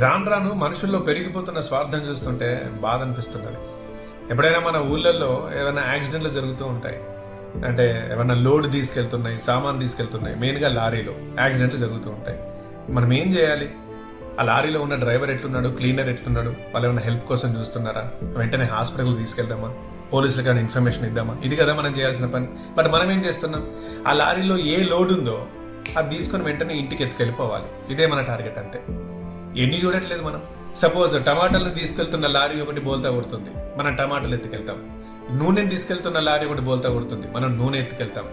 రాను రాను మనుషుల్లో పెరిగిపోతున్న స్వార్థం చూస్తుంటే బాధ అనిపిస్తున్నది ఎప్పుడైనా మన ఊళ్ళల్లో ఏమైనా యాక్సిడెంట్లు జరుగుతూ ఉంటాయి. అంటే ఏమైనా లోడ్ తీసుకెళ్తున్నాయి సామాన్ తీసుకెళ్తున్నాయి మెయిన్గా లారీలో యాక్సిడెంట్లు జరుగుతూ ఉంటాయి. మనం ఏం చేయాలి? ఆ లారీలో ఉన్న డ్రైవర్ ఎట్లున్నాడు? క్లీనర్ ఎట్లున్నాడు? వాళ్ళు ఏమైనా హెల్ప్ కోసం చూస్తున్నారా? వెంటనే హాస్పిటల్ తీసుకెళ్దామా? పోలీసులకు కానీ ఇన్ఫర్మేషన్ ఇద్దామా? ఇది కదా మనం చేయాల్సిన పని. బట్ మనం ఏం చేస్తున్నాం? ఆ లారీలో ఏ లోడ్ ఉందో అది తీసుకొని వెంటనే ఇంటికి ఎత్తుకెళ్ళిపోవాలి. ఇదే మన టార్గెట్ అంతే. ఎన్ని చూడట్లేదు మనం? సపోజ్ టమాటాలను తీసుకెళ్తున్న లారీ ఒకటి బోల్తా కొడుతుంది. మనం టమాటాలు ఎత్తుకెళ్తాం. నూనెని తీసుకెళ్తున్న లారీ ఒకటి బోల్తా కొడుతుంది. మనం నూనె ఎత్తుకెళ్తాం.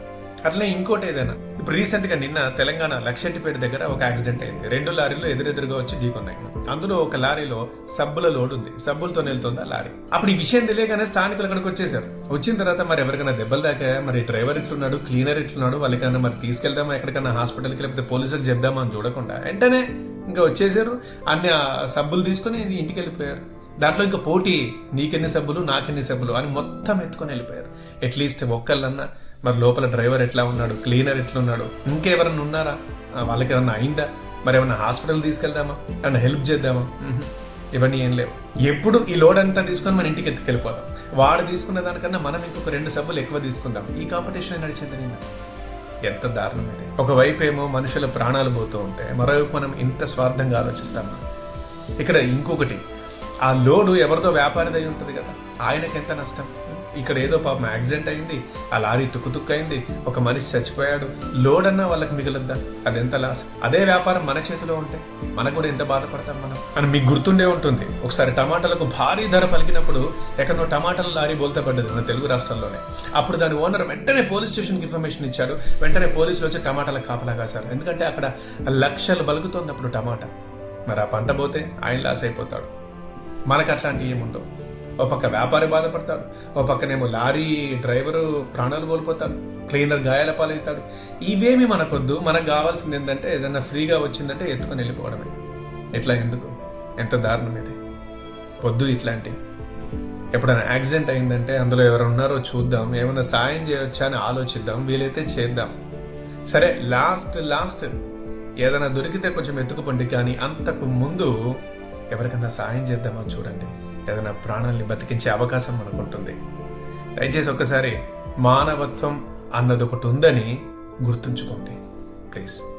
అట్లనే ఇంకోటి ఏదైనా. ఇప్పుడు రీసెంట్గా నిన్న తెలంగాణ లక్షెట్టిపేట దగ్గర ఒక యాక్సిడెంట్ అయింది. రెండు లారీలు ఎదురెదురుగా వచ్చి ఢీకొన్నాయి. అందులో ఒక లారీలో సబ్బుల లోడ్ ఉంది. సబ్బులతో వెళ్తుంది ఆ లారీ. అప్పుడు ఈ విషయం తెలియగానే స్థానికులు అక్కడికి వచ్చేసారు వచ్చిన తర్వాత మరి ఎవరికైనా దెబ్బలు దాకా మరి డ్రైవర్ ఇట్లున్నాడు క్లీనర్ ఇట్లున్నాడు వాళ్ళకైనా మరి తీసుకెళ్దామా? ఎక్కడికైనా హాస్పిటల్కి లేకపోతే పోలీసులకు చెప్దామా అని చూడకుండా వెంటనే ఇంకా వచ్చేసారు అన్ని సబ్బులు తీసుకుని ఇంటికి వెళ్ళిపోయారు. దాంట్లో ఇంకా పోటీ నీకెన్ని సబ్బులు నాకెన్ని సబ్బులు అని మొత్తం ఎత్తుకొని వెళ్ళిపోయారు. అట్లీస్ట్ ఒక్కళ్ళన్నా మరి లోపల డ్రైవర్ ఎట్లా ఉన్నాడు? క్లీనర్ ఎట్లున్నాడు ఇంకెవరన్నా ఉన్నారా? వాళ్ళకి ఏమన్నా అయిందా? మరి ఏమన్నా హాస్పిటల్ తీసుకెళ్దామా? ఏమన్నా హెల్ప్ చేద్దామా? ఇవన్నీ ఏం లేవు. ఎప్పుడు ఈ లోడ్ అంతా తీసుకొని మన ఇంటికి ఎత్తుకెళ్ళిపోదాం. వాడు తీసుకున్న దానికన్నా మనం ఇంకొక రెండు సబ్బులు ఎక్కువ తీసుకుందాం. ఈ కాంపిటీషన్ నడిచింది నిన్న? ఎంత దారుణం ఇది. ఒకవైపు ఏమో మనుషుల ప్రాణాలు పోతూ ఉంటే మరోవైపు మనం ఇంత స్వార్థంగా ఆలోచిస్తాం. ఇక్కడ ఇంకొకటి. ఆ లోడు ఎవరిదో వ్యాపారిదై ఉంటుంది కదా. ఆయనకి ఎంత నష్టం? ఇక్కడ ఏదో పాపం యాక్సిడెంట్ అయింది ఆ లారీ తుక్కుతుక్కు అయింది ఒక మనిషి చచ్చిపోయాడు లోడ్ అన్నా వాళ్ళకి మిగలద్దా? అదెంత లాస్? అదే వ్యాపారం మన చేతిలో ఉంటే మనకు కూడా ఎంత బాధపడతాం మనం? అని మీకు గుర్తుండే ఉంటుంది. ఒకసారి టమాటాలకు భారీ ధర పలికినప్పుడు ఎక్కడో టమాటాల లారీ బోల్తా పడ్డది మన తెలుగు రాష్ట్రాల్లోనే. అప్పుడు దాని ఓనర్ వెంటనే పోలీస్ స్టేషన్కి ఇన్ఫర్మేషన్ ఇచ్చాడు. వెంటనే పోలీసులు వచ్చి టమాటాల కాపలా కాశారు. ఎందుకంటే అక్కడ లక్షలు బలుగుతోంది అప్పుడు టమాటా. మరి ఆ పంట పోతే ఆయన లాస్ అయిపోతాడు. మనకు అట్లాంటివి ఏముండవు. ఓ పక్క వ్యాపారి బాధపడతాడు. ఓ పక్కనేమో లారీ డ్రైవరు ప్రాణాలు కోల్పోతాడు. క్లీనర్ గాయాల పాలవుతాడు. ఇవేమి మనకొద్దు. మనకు కావాల్సింది ఏంటంటే ఏదైనా ఫ్రీగా వచ్చిందంటే ఎత్తుకొని వెళ్ళిపోవడమే. ఎట్లా ఎందుకు? ఎంత దారుణం ఇది. పొద్దు ఇట్లాంటి. ఎప్పుడైనా యాక్సిడెంట్ అయిందంటే అందులో ఎవరు ఉన్నారో చూద్దాం. ఏమైనా సాయం చేయొచ్చా అని ఆలోచిద్దాం. వీలైతే చేద్దాం. సరే లాస్ట్ లాస్ట్. ఏదైనా దొరికితే కొంచెం ఎత్తుకుపండి. కానీ అంతకు ముందు ఎవరికన్నా సాయం చేద్దామో చూడండి. ఏదైనా ప్రాణాల్ని బతికించే అవకాశం మనకు ఉంటుంది దయచేసి ఒక్కసారి మానవత్వం అన్నది ఒకటి ఉందని గుర్తుంచుకోండి. ప్లీజ్.